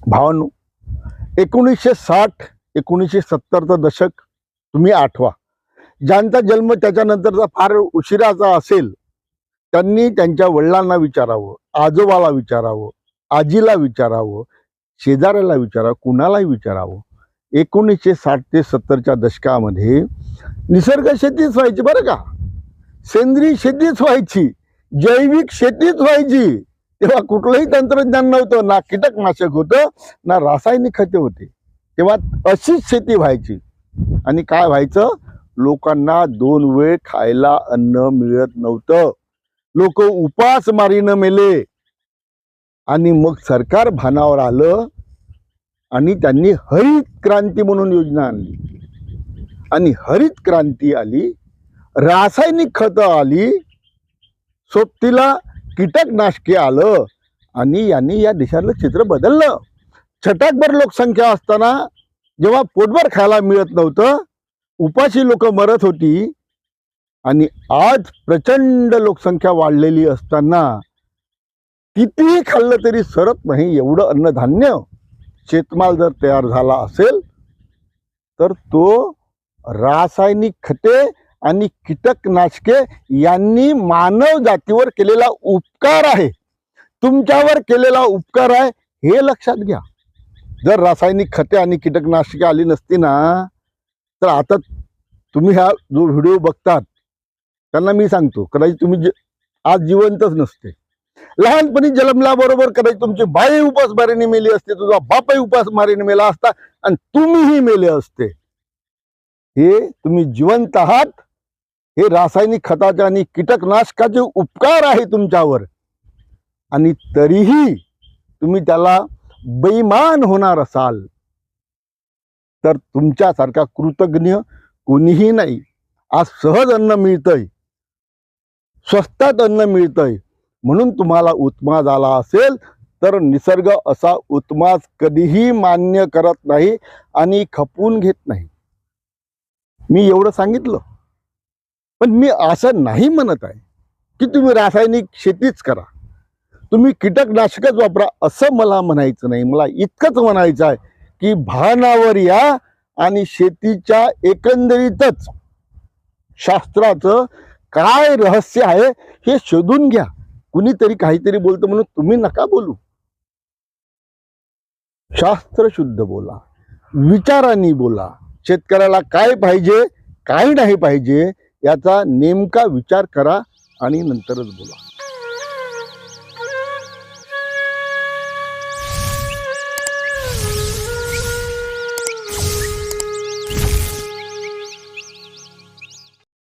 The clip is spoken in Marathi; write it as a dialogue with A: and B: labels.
A: भावांनो एकोणीसशे साठ एकोणीसशे सत्तरचं दशक तुम्ही आठवा. ज्यांचा जन्म त्याच्यानंतरचा फार उशिराचा असेल त्यांनी त्यांच्या वडिलांना विचारावं आजोबाला विचारावं आजीला विचारावं शेजाऱ्याला विचारावं कुणालाही विचारावं. एकोणीसशे साठ ते सत्तरच्या दशकामध्ये निसर्ग शेतीच व्हायची बरं का. सेंद्रिय शेतीच व्हायची जैविक शेतीच व्हायची. तेव्हा कुठलंही तंत्रज्ञान नव्हतं ना कीटकनाशक होतं ना रासायनिक खते होते. तेव्हा अशीच शेती व्हायची. आणि काय व्हायचं? लोकांना दोन वेळ खायला अन्न मिळत नव्हतं. लोक उपास मारीनं मेले. आणि मग सरकार भानावर आलं आणि त्यांनी हरित क्रांती म्हणून योजना आणली. आणि हरित क्रांती आली रासायनिक खतं आली सोबतीला कीटकनाशके आलं आणि यांनी या देशातलं चित्र बदललं. छटाकभर लोकसंख्या असताना जेव्हा पोटभर खायला मिळत नव्हतं उपाशी लोक मरत होती आणि आज प्रचंड लोकसंख्या वाढलेली असताना कितीही खाल्लं तरी सरत नाही एवढं अन्नधान्य. शेतमाल जर तयार झाला असेल तर तो रासायनिक खते आणि कीटकनाशके यांनी मानव जातीवर केलेला उपकार आहे. तुमच्यावर केलेला उपकार आहे हे लक्षात घ्या. जर रासायनिक खते आणि कीटकनाशके आली नसती ना तर आता तुम्ही हा जो व्हिडिओ बघतात त्यांना मी सांगतो कदाचित तुम्ही जी आज जिवंतच नसते. लहानपणी जन्मल्याबरोबर कदाचित तुमची बाई उपासमारीने मेली असते तुझा बापही उपासमारीने मेला असता आणि तुम्हीही मेले असते. हे तुम्ही जिवंत आहात हे रासायनिक खताचे आणि कीटकनाशकाचे उपकार आहे तुमच्यावर. आणि तरीही तुम्ही त्याला बेमान होणार असाल. तर तुमच्यासारखा कृतज्ञ कोणीही नाही. आज सहज अन्न मिळतंय. स्वस्तात अन्न मिळतंय. म्हणून तुम्हाला उत्मा आला असेल तर निसर्ग असा उत्माद कधीही मान्य करत नाही आणि खपवून घेत नाही. मी एवढं सांगितलं. पण मी असं नाही म्हणत आहे की तुम्ही रासायनिक शेतीच करा. तुम्ही कीटकनाशकच वापरा असं मला म्हणायचं नाही. मला इतकंच म्हणायचं आहे की भानावर या आणि शेतीच्या एकंदरीतच शास्त्राचं काय रहस्य आहे हे शोधून घ्या. कुणीतरी काहीतरी बोलतं म्हणून तुम्ही नका बोलू. शास्त्र शुद्ध बोला विचारांनी बोला. शेतकऱ्याला काय पाहिजे काय नाही पाहिजे याचा नेमका विचार करा आणि नंतरच बोला.